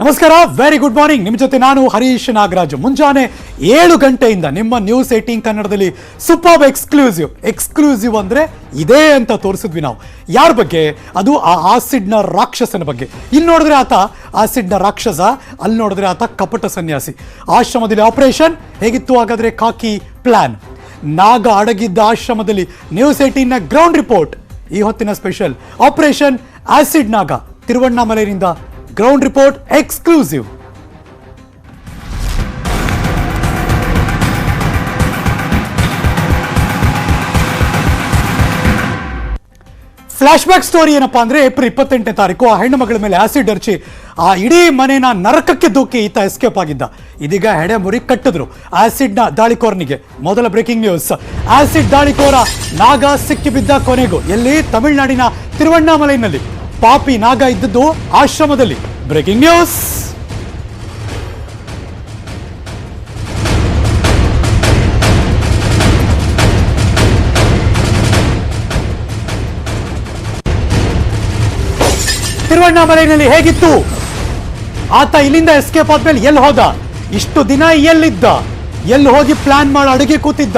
ನಮಸ್ಕಾರ very good morning ನಿಮ್ಮ ಜೊತೆ ನಾನು ಹರೀಶ್ ನಾಗರಾಜ್. ಮುಂಜಾನೆ ಏಳು ಗಂಟೆಯಿಂದ ನಿಮ್ಮ ನ್ಯೂಸ್ ಏಟೀನ್ ಕನ್ನಡದಲ್ಲಿ ಸೂಪರ್ ಎಕ್ಸ್ಕ್ಲೂಸಿವ್ ಎಕ್ಸ್ಕ್ಲೂಸಿವ್ ಅಂದ್ರೆ ಇದೇ ಅಂತ ತೋರಿಸಿದ್ವಿ ನಾವು. ಯಾರ ಬಗ್ಗೆ? ಅದು ಆ ಆಸಿಡ್ನ ರಾಕ್ಷಸನ ಬಗ್ಗೆ. ಇಲ್ಲಿ ನೋಡಿದ್ರೆ ಆತ ಆಸಿಡ್ನ ರಾಕ್ಷಸ ಅಲ್ಲಿ ನೋಡಿದ್ರೆ ಆತ ಕಪಟ ಸನ್ಯಾಸಿ. ಆಶ್ರಮದಲ್ಲಿ ಆಪರೇಷನ್ ಹೇಗಿತ್ತು ಹಾಗಾದ್ರೆ ಕಾಕಿ? ಪ್ಲಾನ್ ನಾಗ ಅಡಗಿದ್ದ ಆಶ್ರಮದಲ್ಲಿ ನ್ಯೂಸ್ ಏಟೀನ್ನ ಗ್ರೌಂಡ್ ರಿಪೋರ್ಟ್ ಈ ಹೊತ್ತಿನ special operation acid Naga ತಿರುವಣ್ಣಾಮಲೆಯಿಂದ ground report exclusive flash back story ಏನಪ್ಪಾ ಅಂದ್ರೆ ಏಪ್ರಿಲ್ ಇಪ್ಪತ್ತೆಂಟನೇ ತಾರೀಕು, ಆ ಹೆಣ್ಣು ಮಗಳ ಮೇಲೆ ಆಸಿಡ್ ಹರ್ಚಿ, ಆ ಇಡೀ ಮನೇನ ನರಕಕ್ಕೆ ದೂಕಿ ಈತ ಎಸ್ಕೇಪ್ ಆಗಿದ್ದ. ಇದೀಗ ಹೆಡೆ ಮುರಿ ಕಟ್ಟಿದ್ರು ಆಸಿಡ್ನ ದಾಳಿಕೋರನಿಗೆ. ಮೊದಲ ಬ್ರೇಕಿಂಗ್ ನ್ಯೂಸ್ ಆಸಿಡ್ ದಾಳಿಕೋರ ನಾಗ ಸಿಕ್ಕಿ ಬಿದ್ದ ಕೊನೆಗೂ, ಎಲ್ಲಿ? ತಮಿಳುನಾಡಿನ ತಿರುವಣ್ಣಾಮಲೈನಲ್ಲಿ. ಪಾಪಿ ನಾಗ ಇದ್ದದ್ದು ಆಶ್ರಮದಲ್ಲಿ. ಬ್ರೇಕಿಂಗ್ ನ್ಯೂಸ್ ತಿರುವಣ್ಣಾಮಲೈನಲ್ಲಿ ಹೇಗಿತ್ತು? ಆತ ಇಲ್ಲಿಂದ ಎಸ್ಕೇಪ್ ಆದ್ಮೇಲೆ ಎಲ್ಲಿ ಹೋದ? ಇಷ್ಟು ದಿನ ಎಲ್ಲಿದ್ದ? ಎಲ್ಲಿ ಹೋಗಿ ಪ್ಲಾನ್ ಮಾಡಿ, ಅಡುಗೆ ಕೂತಿದ್ದ?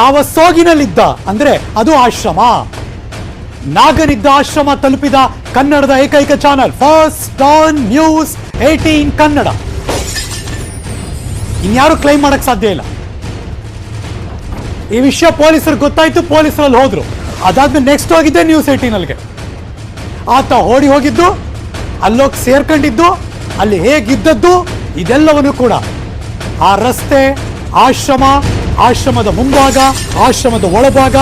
ಯಾವ ಸೋಗಿನಲ್ಲಿದ್ದ? ಅಂದ್ರೆ ಅದು ಆಶ್ರಮ. ನಾಗರಿದ್ದ ಆಶ್ರಮ ತಲುಪಿದ ಕನ್ನಡದ ಏಕೈಕ channel first on news eighteen Kannada. ಇನ್ಯಾರು ಕ್ಲೈಮ್ ಮಾಡಕ್ ಸಾಧ್ಯ ಇಲ್ಲ. ಈ ವಿಷಯ ಪೊಲೀಸರು ಗೊತ್ತಾಯ್ತು, ಪೊಲೀಸರಲ್ಲಿ ಹೋದ್ರು. ಅದಾದ್ಮೇಲೆ ನೆಕ್ಸ್ಟ್ ಹೋಗಿದ್ದೆ ನ್ಯೂಸ್ ಏಟೀನಲ್ಗೆ ಆತ ಓಡಿ ಹೋಗಿದ್ದು, ಅಲ್ಲೋಗಿ ಸೇರ್ಕೊಂಡಿದ್ದು, ಅಲ್ಲಿ ಹೇಗಿದ್ದದ್ದು, ಇದೆಲ್ಲವನ್ನು ಕೂಡ. ಆ ರಸ್ತೆ, ಆಶ್ರಮ ಆಶ್ರಮದ ಮುಂಭಾಗ, ಆಶ್ರಮದ ಒಳಭಾಗ,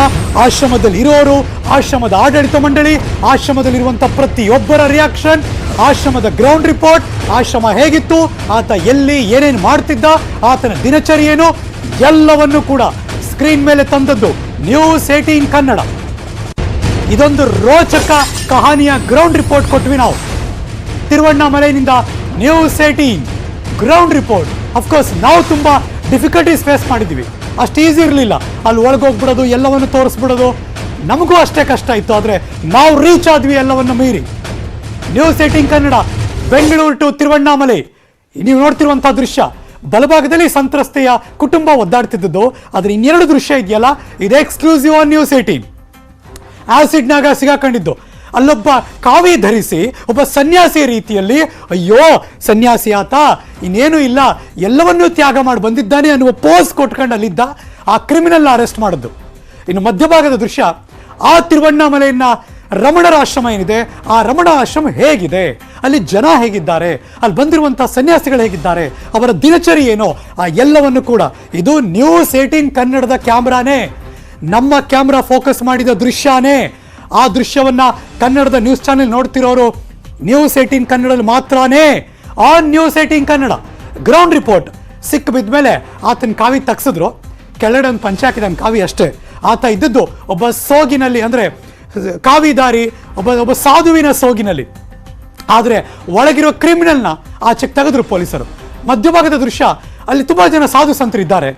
ಆಶ್ರಮದಲ್ಲಿ ಇರೋರು, ಆಶ್ರಮದ ಆಡಳಿತ ಮಂಡಳಿ ಆಶ್ರಮದಲ್ಲಿರುವಂಥ ಪ್ರತಿಯೊಬ್ಬರ ರಿಯಾಕ್ಷನ್ ಆಶ್ರಮದ ಗ್ರೌಂಡ್ ರಿಪೋರ್ಟ್ ಆಶ್ರಮ ಹೇಗಿತ್ತು, ಆತ ಎಲ್ಲಿ, ಏನೇನು ಮಾಡ್ತಿದ್ದ, ಆತನ ದಿನಚರಿ ಏನು ಎಲ್ಲವನ್ನು ಕೂಡ ಸ್ಕ್ರೀನ್ ಮೇಲೆ ತಂದದ್ದು ನ್ಯೂಸ್ ಏಟೀನ್ ಕನ್ನಡ. ಇದೊಂದು ರೋಚಕ ಕಹಾನಿಯ ಗ್ರೌಂಡ್ ರಿಪೋರ್ಟ್ ಕೊಟ್ವಿ ನಾವು. ತಿರುವಣ್ಣಾಮಲೈನಿಂದ news eighteen ground report of course ನಾವು ತುಂಬ ಡಿಫಿಕಲ್ಟೀಸ್ ಫೇಸ್ ಮಾಡಿದ್ದೀವಿ ಅಷ್ಟು ಈಸಿ ಇರಲಿಲ್ಲ. ಅಲ್ಲಿ ಒಳಗೋಗ್ಬಿಡೋದು ಎಲ್ಲವನ್ನು ತೋರಿಸ್ಬಿಡೋದು. ನಮಗೂ ಅಷ್ಟೇ ಕಷ್ಟ ಇತ್ತು, ಆದರೆ ನಾವು ರೀಚ್ ಆದ್ವಿ ಎಲ್ಲವನ್ನು ಮೀರಿ. News eighteen Kannada Bengaluru to Tiruvannamalai ನೀವು ನೋಡ್ತಿರುವಂಥ ದೃಶ್ಯ, ಬಲಭಾಗದಲ್ಲಿ ಸಂತ್ರಸ್ತೆಯ ಕುಟುಂಬ ಒದ್ದಾಡ್ತಿದ್ದದ್ದು. ಆದರೆ ಇನ್ನೆರಡು ದೃಶ್ಯ ಇದೆಯಲ್ಲ? ಇದು ಎಕ್ಸ್ಕ್ಲೂಸಿವ್ ಆನ್ ನ್ಯೂಸ್ ಏಟೀನ್ ಆಸಿಡ್ನಾಗ ಸಿಗಾಕೊಂಡಿದ್ದು. ಅಲ್ಲೊಬ್ಬ ಕಾವಿ ಧರಿಸಿ, ಒಬ್ಬ ಸನ್ಯಾಸಿ ರೀತಿಯಲ್ಲಿ, ಅಯ್ಯೋ, ಸನ್ಯಾಸಿ ಆತ, ಇನ್ನೇನು ಇಲ್ಲ, ಎಲ್ಲವನ್ನೂ ತ್ಯಾಗ ಮಾಡಿ ಬಂದಿದ್ದಾನೆ ಅನ್ನುವ ಪೋಸ್ ಕೊಟ್ಕೊಂಡು ಅಲ್ಲಿದ್ದ ಆ ಕ್ರಿಮಿನಲ್ ಅರೆಸ್ಟ್ ಮಾಡಿದ್ದು. ಇನ್ನು ಮಧ್ಯಭಾಗದ ದೃಶ್ಯ, ಆ ತಿರುವಣ್ಣಾಮಲೆಯನ್ನ ರಮಣರ ಆಶ್ರಮ ಏನಿದೆ, ಆ ರಮಣ ಆಶ್ರಮ ಹೇಗಿದೆ? ಅಲ್ಲಿ ಜನ ಹೇಗಿದ್ದಾರೆ? ಅಲ್ಲಿ ಬಂದಿರುವಂತಹ ಸನ್ಯಾಸಿಗಳು ಹೇಗಿದ್ದಾರೆ? ಅವರ ದಿನಚರಿ ಏನೋ? ಆ ಎಲ್ಲವನ್ನು ಕೂಡ. ಇದು ನ್ಯೂಸ್ ಏಟೀನ್ ಕನ್ನಡದ ಕ್ಯಾಮ್ರಾನೇ. ನಮ್ಮ ಕ್ಯಾಮ್ರಾ ಫೋಕಸ್ ಮಾಡಿದ ದೃಶ್ಯನೇ. ಆ ದೃಶ್ಯವನ್ನ ಕನ್ನಡದ ನ್ಯೂಸ್ ಚಾನೆಲ್ ನೋಡ್ತಿರೋರು ನ್ಯೂಸ್ ಏಯ್ಟೀನ್ ಕನ್ನಡದಲ್ಲಿ ಮಾತ್ರನೇ. On news eighteen Kannada ground report ಸಿಕ್ಕ ಬಿದ್ಮೇಲೆ ಆತನ ಕಾವಿ ತಗ್ಸಿದ್ರು. ಕೆಳಗಡೆ ಒಂದು ಪಂಚ ಹಾಕಿದ ಕಾವಿ ಅಷ್ಟೇ. ಆತ ಇದ್ದದ್ದು ಒಬ್ಬ ಸೋಗಿನಲ್ಲಿ ಅಂದ್ರೆ ಕಾವಿದಾರಿ, ಒಬ್ಬ ಒಬ್ಬ ಸಾಧುವಿನ ಸೋಗಿನಲ್ಲಿ. ಆದರೆ ಒಳಗಿರೋ ಕ್ರಿಮಿನಲ್ನ ಆ ಚೆಕ್ ತೆಗೆದ್ರು ಪೊಲೀಸರು. ಮಧ್ಯಭಾಗದ ದೃಶ್ಯ, ಅಲ್ಲಿ ತುಂಬಾ ಜನ ಸಾಧು ಸಂತರು ಇದ್ದಾರೆ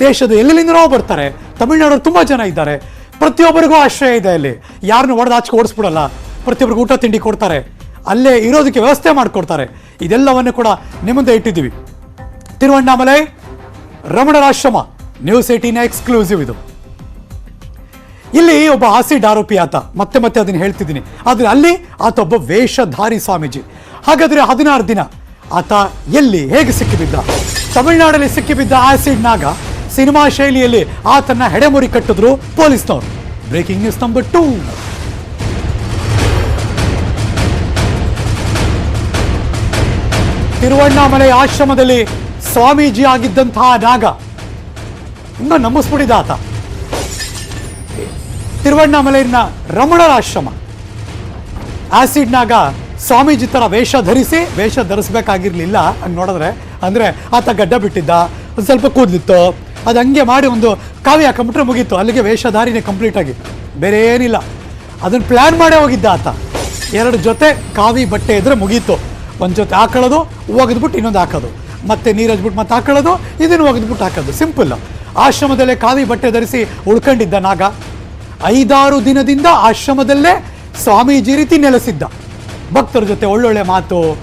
ದೇಶದ ಎಲ್ಲೆಲ್ಲಿಂದನೋ ಬರ್ತಾರೆ. ತಮಿಳುನಾಡು ತುಂಬಾ ಜನ ಇದ್ದಾರೆ. ಪ್ರತಿಯೊಬ್ಬರಿಗೂ ಆಶ್ರಯ ಇದೆ ಅಲ್ಲಿ. ಯಾರನ್ನು ಹೊಡೆದು ಆಚೆ ಓಡಿಸ್ಬಿಡಲ್ಲ. ಪ್ರತಿಯೊಬ್ಬರಿಗೂ ಊಟ, ತಿಂಡಿ ಕೊಡ್ತಾರೆ. ಅಲ್ಲೇ ಇರೋದಕ್ಕೆ ವ್ಯವಸ್ಥೆ ಮಾಡಿಕೊಡ್ತಾರೆ. ಇದೆಲ್ಲವನ್ನು ಕೂಡ ನಿಮ್ಮದೇ ಇಟ್ಟಿದ್ದೀವಿ. ತಿರುವಣ್ಣಾಮಲೈ ರಮಣರಾಶ್ರಮ ನ್ಯೂಸ್ ಏಟೀನ್ ಎಕ್ಸ್ಕ್ಲೂಸಿವ್ ಇದು. ಇಲ್ಲಿ ಒಬ್ಬ ಆಸಿಡ್ ಆರೋಪಿ ಆತ. ಮತ್ತೆ ಮತ್ತೆ ಅದನ್ನು ಹೇಳ್ತಿದ್ದೀನಿ. ಆದರೆ ಅಲ್ಲಿ ಆತ ಒಬ್ಬ ವೇಷಧಾರಿ ಸ್ವಾಮೀಜಿ. ಹಾಗಾದರೆ ಹದಿನಾರು ದಿನ ಆತ ಎಲ್ಲಿ, ಹೇಗೆ ಸಿಕ್ಕಿಬಿದ್ದ? ತಮಿಳುನಾಡಲ್ಲಿ ಸಿಕ್ಕಿಬಿದ್ದ ಆಸಿಡ್ ನಾಗ ಸಿನಿಮಾ ಶೈಲಿಯಲ್ಲಿ ಆತನ ಹೆಡೆಮುರಿ ಕಟ್ಟಿದ್ರು ಪೊಲೀಸ್ನವರು. Breaking news number two. Tiruvannamalai ಆಶ್ರಮದಲ್ಲಿ ಸ್ವಾಮೀಜಿ ಆಗಿದ್ದಂತಹ ನಾಗ. ಇನ್ನು ನಂಬಿಸ್ಬಿಟ್ಟಿದ್ದ ಆತ. ತಿರುವಣ್ಣಾಮಲೈನ ರಮಣರ ಆಶ್ರಮ. ಆಸಿಡ್ನಾಗ ಸ್ವಾಮೀಜಿ ಥರ ವೇಷ ಧರಿಸಿ ವೇಷ ಧರಿಸ್ಬೇಕಾಗಿರ್ಲಿಲ್ಲ. ಹಂಗೆ ನೋಡಿದ್ರೆ ಅಂದರೆ ಆತ ಗಡ್ಡ ಬಿಟ್ಟಿದ್ದ. ಸ್ವಲ್ಪ ಕೂದಲಿತ್ತು. ಅದು ಹಂಗೆ ಮಾಡಿ ಒಂದು ಕಾವಿ ಹಾಕೊಂಬಿಟ್ರೆ ಮುಗೀತು. ಅಲ್ಲಿಗೆ ವೇಷಧಾರಿನೇ ಕಂಪ್ಲೀಟ್ ಆಗಿ. ಬೇರೆ ಏನಿಲ್ಲ. ಅದನ್ನು ಪ್ಲ್ಯಾನ್ ಮಾಡೇ ಹೋಗಿದ್ದ ಆತ. ಎರಡು ಜೊತೆ ಕಾವಿ ಬಟ್ಟೆ ಇದ್ರೆ ಮುಗೀತು. ಒಂದು ಜೊತೆ ಹಾಕೊಳ್ಳೋದು, ಒಗೆದ್ಬಿಟ್ಟು ಇನ್ನೊಂದು ಹಾಕೋದು. ಮತ್ತೆ ನೀರು ಹಚ್ಬಿಟ್ಟು ಮತ್ತೆ ಹಾಕೊಳ್ಳೋದು, ಇದನ್ನು ಒಗೆದ್ಬಿಟ್ಟು ಹಾಕೋದು. ಸಿಂಪಲ್ ಆಶ್ರಮದಲ್ಲೇ ಕಾವಿ ಬಟ್ಟೆ ಧರಿಸಿ ಉಳ್ಕೊಂಡಿದ್ದ ನಾಗ. ಐದಾರು ದಿನದಿಂದ ಆಶ್ರಮದಲ್ಲೇ ಸ್ವಾಮೀಜಿ ರೀತಿ ನೆಲೆಸಿದ್ದ. ಭಕ್ತರ ಜೊತೆ ಒಳ್ಳೊಳ್ಳೆ ಮಾತು,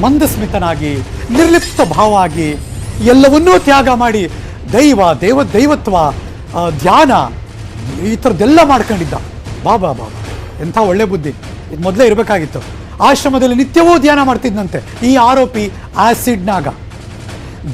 ಮಂದಸ್ಮಿತನಾಗಿ, ನಿರ್ಲಿಪ್ತ ಭಾವ ಆಗಿ, ಎಲ್ಲವನ್ನೂ ತ್ಯಾಗ ಮಾಡಿ ದೈವ, ದೇವ, ದೈವತ್ವ ಧ್ಯಾನ, ಈ ಥರದ್ದೆಲ್ಲ ಮಾಡ್ಕೊಂಡಿದ್ದ. ಬಾಬಾ ಬಾಬಾ ಎಂಥ ಒಳ್ಳೆ ಬುದ್ಧಿ. ಇದು ಮೊದಲೇ ಇರಬೇಕಾಗಿತ್ತು. ಆಶ್ರಮದಲ್ಲಿ ನಿತ್ಯವೂ ಧ್ಯಾನ ಮಾಡ್ತಿದ್ದಂತೆ ಈ ಆರೋಪಿ ಆ್ಯಸಿಡ್ನಾಗ ನಾಗ.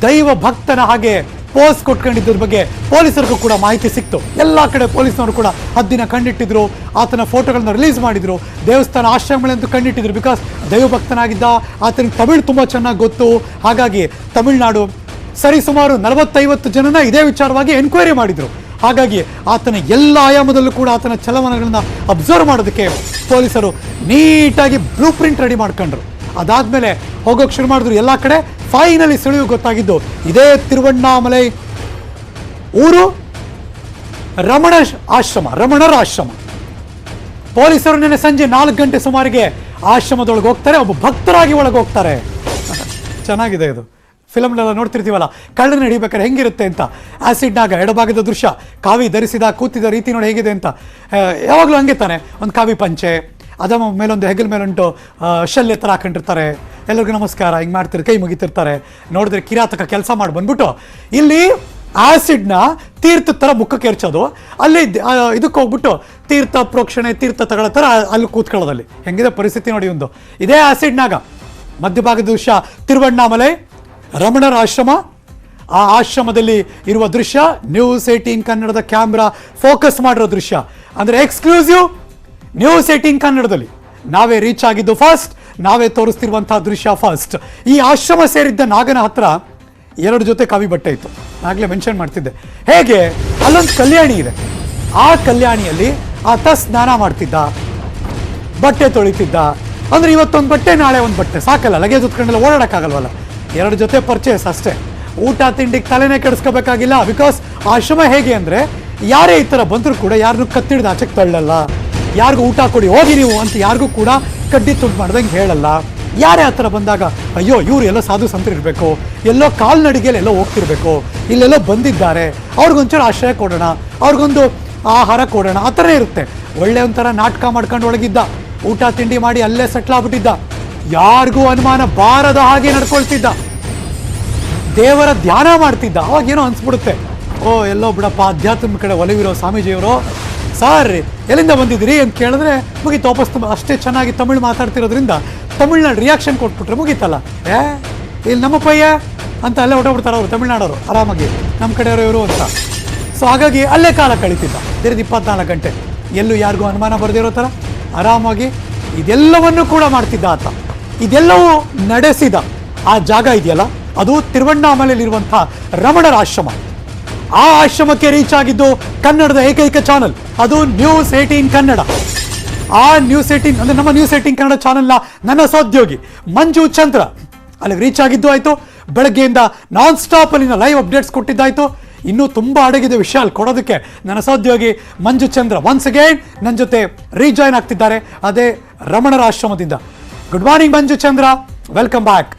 ದೈವ ಭಕ್ತನ ಹಾಗೆ ಪೋಸ್ ಕೊಟ್ಕೊಂಡಿದ್ದರ ಬಗ್ಗೆ ಪೊಲೀಸರಿಗೂ ಕೂಡ ಮಾಹಿತಿ ಸಿಕ್ತು. ಎಲ್ಲ ಕಡೆ ಪೊಲೀಸ್ನವರು ಕೂಡ ಹದ್ದಿನ ಕಂಡಿಟ್ಟಿದ್ರು ಆತನ ಫೋಟೋಗಳನ್ನ ರಿಲೀಸ್ ಮಾಡಿದರು. ದೇವಸ್ಥಾನ ಆಶ್ರಮಗಳಂತೂ ಕಂಡಿಟ್ಟಿದ್ರು ಬಿಕಾಸ್ ದೈವ ಭಕ್ತನಾಗಿದ್ದ, ಆತನಿಗೆ ತಮಿಳು ತುಂಬ ಚೆನ್ನಾಗಿ ಗೊತ್ತು. ಹಾಗಾಗಿ ತಮಿಳ್ನಾಡು ಸರಿ, ಸುಮಾರು ನಲವತ್ತೈವತ್ತು ಜನನ ಇದೇ ವಿಚಾರವಾಗಿ ಎನ್ಕ್ವೈರಿ ಮಾಡಿದ್ರು. ಹಾಗಾಗಿ ಆತನ ಎಲ್ಲ ಆಯಾಮದಲ್ಲೂ ಕೂಡ ಆತನ ಚಲವನಗಳನ್ನ ಅಬ್ಸರ್ವ್ ಮಾಡೋದಕ್ಕೆ ಪೊಲೀಸರು ನೀಟಾಗಿ ಬ್ಲೂ ಪ್ರಿಂಟ್ ರೆಡಿ ಮಾಡ್ಕೊಂಡ್ರು. ಅದಾದ್ಮೇಲೆ ಹೋಗೋಕೆ ಶುರು ಮಾಡಿದ್ರು ಎಲ್ಲ ಕಡೆ. ಫೈನಲಿ ಸುಳಿವು ಗೊತ್ತಾಗಿದ್ದು, ಇದೇ ತಿರುವಣ್ಣಾಮಲೈ ಊರು ರಮಣ ಆಶ್ರಮ, ರಮಣರ ಆಶ್ರಮ. ಪೊಲೀಸರು ನಿನ್ನೆ ಸಂಜೆ ನಾಲ್ಕು ಗಂಟೆ ಸುಮಾರಿಗೆ ಆಶ್ರಮದೊಳಗೆ ಹೋಗ್ತಾರೆ, ಒಬ್ಬ ಭಕ್ತರಾಗಿ ಒಳಗೆ ಹೋಗ್ತಾರೆ. ಚೆನ್ನಾಗಿದೆ ಇದು. ಫಿಲಮ್ನೆಲ್ಲ ನೋಡ್ತಿರ್ತೀವಲ್ಲ ಕಳ್ಳನ ಹಿಡಿಬೇಕಾದ್ರೆ ಹೆಂಗಿರುತ್ತೆ ಅಂತ. ಆ್ಯಸಿಡ್ನಾಗ ಎಡಭಾಗದ ದೃಶ್ಯ ಕಾವಿ ಧರಿಸಿದ ಕೂತಿದ ರೀತಿ ನೋಡಿ ಹೇಗಿದೆ ಅಂತ. ಯಾವಾಗಲೂ ಹಂಗೆ ತಾನೆ. ಒಂದು ಕಾವಿ ಪಂಚೆ ಅದ ಮೇಲೊಂದು ಹೆಗಲ್ ಮೇಲೊಂಟು ಶಲ್ಯ ಎತ್ತರ ಹಾಕೊಂಡಿರ್ತಾರೆ. ಎಲ್ಲರಿಗೂ ನಮಸ್ಕಾರ ಹಿಂಗೆ ಮಾಡ್ತಿರ್ತಾರೆ ಕೈ ಮುಗಿತಿರ್ತಾರೆ. ನೋಡಿದ್ರೆ ಕಿರಾತಕ ಕೆಲಸ ಮಾಡಿ ಬಂದ್ಬಿಟ್ಟು ಇಲ್ಲಿ ಆಸಿಡ್ನ ತೀರ್ಥ ಥರ ಮುಖಕ್ಕೆ ಅಲ್ಲಿ ಆ, ಇದಕ್ಕೆ ಹೋಗ್ಬಿಟ್ಟು ತೀರ್ಥ ಪ್ರೋಕ್ಷಣೆ ತೀರ್ಥ ತಗೊಳ್ಳೋ ಥರ ಅಲ್ಲಿ ಕೂತ್ಕೊಳ್ಳೋದಲ್ಲಿ ಹೆಂಗಿದೆ ಪರಿಸ್ಥಿತಿ ನೋಡಿ ಒಂದು. ಇದೇ ಆಸಿಡ್ನಾಗ ಮಧ್ಯಭಾಗದ ದೃಶ್ಯ ತಿರುವಣ್ಣಾಮಲೈ ರಮಣರ ಆಶ್ರಮ. ಆ ಆಶ್ರಮದಲ್ಲಿ ಇರುವ ದೃಶ್ಯ ನ್ಯೂಸ್ ಏಟೀನ್ ಕನ್ನಡದ ಕ್ಯಾಮ್ರಾ ಫೋಕಸ್ ಮಾಡಿರೋ ದೃಶ್ಯ. ಅಂದರೆ ಎಕ್ಸ್ಕ್ಲೂಸಿವ್ ನ್ಯೂಸ್ ಏಟೀನ್ ಕನ್ನಡದಲ್ಲಿ. ನಾವೇ ರೀಚ್ ಆಗಿದ್ದು ಫಸ್ಟ್ ನಾವೇ ತೋರಿಸ್ತಿರುವಂತಹ ದೃಶ್ಯ ಫಸ್ಟ್ ಈ ಆಶ್ರಮ ಸೇರಿದ್ದ ನಾಗನ ಹತ್ರ ಎರಡು ಜೊತೆ ಕವಿ ಬಟ್ಟೆ ಇತ್ತು. ಆಗಲೇ ಮೆನ್ಷನ್ ಮಾಡ್ತಿದ್ದೆ. ಹೇಗೆ? ಅಲ್ಲೊಂದು ಕಲ್ಯಾಣಿ ಇದೆ. ಆ ಕಲ್ಯಾಣಿಯಲ್ಲಿ ಆತ ಸ್ನಾನ ಮಾಡ್ತಿದ್ದ. ಬಟ್ಟೆ ತೊಳಿತಿದ್ದ. ಅಂದ್ರೆ ಇವತ್ತೊಂದು ಬಟ್ಟೆ, ನಾಳೆ ಒಂದು ಬಟ್ಟೆ. ಸಾಕಲ್ಲ, ಲಗೇಜ್ ಹೊತ್ಕೊಂಡೆಲ್ಲ ಓಡಾಡಕ್ಕಾಗಲ್ವಲ್ಲ. ಎರಡು ಜೊತೆ ಪರ್ಚೇಸ್ ಅಷ್ಟೇ. ಊಟ ತಿಂಡಿಗೆ ತಲೆನೇ ಕೆಡಿಸ್ಕೋಬೇಕಾಗಿಲ್ಲ. ಬಿಕಾಸ್ ಆಶ್ರಮ ಹೇಗೆ ಅಂದ್ರೆ, ಯಾರೇ ಈ ಥರ ಬಂದರೂ ಕೂಡ ಯಾರನ್ನೂ ಕತ್ತಿಡ್ದು ಆಚೆಗೆ ತಳ್ಳಲ್ಲ. ಯಾರಿಗೂ ಊಟ ಕೊಡಿ, ಹೋಗಿ ನೀವು ಅಂತ ಯಾರಿಗೂ ಕೂಡ ಕಡ್ಡಿ ತುಂಡು ಮಾಡ್ದಂಗೆ ಹೇಳಲ್ಲ. ಯಾರೇ ಆ ಥರ ಬಂದಾಗ, ಅಯ್ಯೋ, ಇವ್ರು ಎಲ್ಲೋ ಸಾಧು ಸಂತರು ಇರಬೇಕು. ಎಲ್ಲೋ ಕಾಲ್ನಡಿಗೆಯಲ್ಲಿ ಎಲ್ಲೋ ಹೋಗ್ತಿರ್ಬೇಕು. ಇಲ್ಲೆಲ್ಲೋ ಬಂದಿದ್ದಾರೆ. ಅವ್ರಿಗೊಂಚೂರು ಆಶ್ರಯ ಕೊಡೋಣ. ಅವ್ರಿಗೊಂದು ಆಹಾರ ಕೊಡೋಣ. ಆ ಥರ ಇರುತ್ತೆ. ಒಳ್ಳೆ ಒಂಥರ ನಾಟಕ ಮಾಡ್ಕೊಂಡು ಒಳಗಿದ್ದ. ಊಟ, ತಿಂಡಿ ಮಾಡಿ ಅಲ್ಲೇ ಸೆಟ್ಲ್ ಆಗ್ಬಿಟ್ಟಿದ್ದ. ಯಾರಿಗೂ ಅನುಮಾನ ಬಾರದ ಹಾಗೆ ನಡ್ಕೊಳ್ತಿದ್ದ. ದೇವರ ಧ್ಯಾನ ಮಾಡ್ತಿದ್ದ. ಅವಾಗ ಏನೋ ಅನ್ಸ್ಬಿಡುತ್ತೆ. ಓ, ಎಲ್ಲೋ ಬಿಡಪ್ಪ ಅಧ್ಯಾತ್ಮ ಕಡೆ ಒಲವಿರೋ ಸ್ವಾಮೀಜಿಯವರು, ಸರ್, ಎಲ್ಲಿಂದ ಬಂದಿದ್ದೀರಿ? ಅಂತ ಕೇಳಿದ್ರೆ ಮುಗೀತು. ವಾಪಸ್ ಅಷ್ಟೇ ಚೆನ್ನಾಗಿ ತಮಿಳು ಮಾತಾಡ್ತಿರೋದ್ರಿಂದ ತಮಿಳ್ನಾಡು ರಿಯಾಕ್ಷನ್ ಕೊಟ್ಬಿಟ್ರೆ ಮುಗೀತಲ್ಲ. ಏ, ಇಲ್ಲಿ ನಮ್ಮ ಪಯ್ಯ? ಅಂತ ಅಲ್ಲೇ ಹೊಟ್ಟೋಗ್ಬಿಡ್ತಾರೆ ಅವರು, ತಮಿಳ್ನಾಡವರು, ಆರಾಮಾಗಿ. ನಮ್ಮ ಕಡೆಯವರು ಇವರು ಅಂತ. ಸೊ ಹಾಗಾಗಿ ಅಲ್ಲೇ ಕಾಲ ಕಳೀತಿದ್ದ. ದಿನದ ಇಪ್ಪತ್ನಾಲ್ಕು ಗಂಟೆ. ಎಲ್ಲೂ ಯಾರಿಗೂ ಅನುಮಾನ ಬರೆದಿರೋ ಥರ ಆರಾಮಾಗಿ ಇದೆಲ್ಲವನ್ನೂ ಕೂಡ ಮಾಡ್ತಿದ್ದ ಆತ. ಇದೆಲ್ಲವೂ ನಡೆಸಿದ ಆ ಜಾಗ ಇದೆಯಲ್ಲ? ಅದು ತಿರುವಣ್ಣಾಮಲೆಯಲ್ಲಿರುವಂತಹ ರಮಣರ ಆಶ್ರಮ. ಆ ಆಶ್ರಮಕ್ಕೆ ರೀಚ್ ಆಗಿದ್ದು ಕನ್ನಡದ ಏಕೈಕ ಚಾನಲ್ ಅದು ನ್ಯೂಸ್ ಏಟೀನ್ ಕನ್ನಡ. ಆ ನ್ಯೂಸ್ ಏಟೀನ್ ಅಂದ್ರೆ ನಮ್ಮ ನ್ಯೂಸ್ ಏಟೀನ್ ಕನ್ನಡ ಚಾನಲ್ನ ನನ್ನ ಸಹೋದ್ಯೋಗಿ ಮಂಜು ಚಂದ್ರ. ಅಲ್ಲಿಗೆ ರೀಚ್ ಆಗಿದ್ದು ಆಯ್ತು. ಬೆಳಗ್ಗೆಯಿಂದ ನಾನ್ ಸ್ಟಾಪ್ ಅಲ್ಲಿನ ಲೈವ್ ಅಪ್ಡೇಟ್ಸ್ ಕೊಟ್ಟಿದ್ದಾಯ್ತು. ಇನ್ನೂ ತುಂಬ ಅಡಗಿದೆ ವಿಷಯ ಅಲ್ಲಿ ಕೊಡೋದಕ್ಕೆ ನನ್ನ ಸಹೋದ್ಯೋಗಿ ಮಂಜು ಚಂದ್ರ. ಒನ್ಸ್ ಅಗೇನ್ ನನ್ನ ಜೊತೆ ರೀಜಾಯ್ನ್ ಆಗ್ತಿದ್ದಾರೆ. ಅದೇ ರಮಣರ ಆಶ್ರಮದಿಂದ. Good morning Manju Chandra welcome back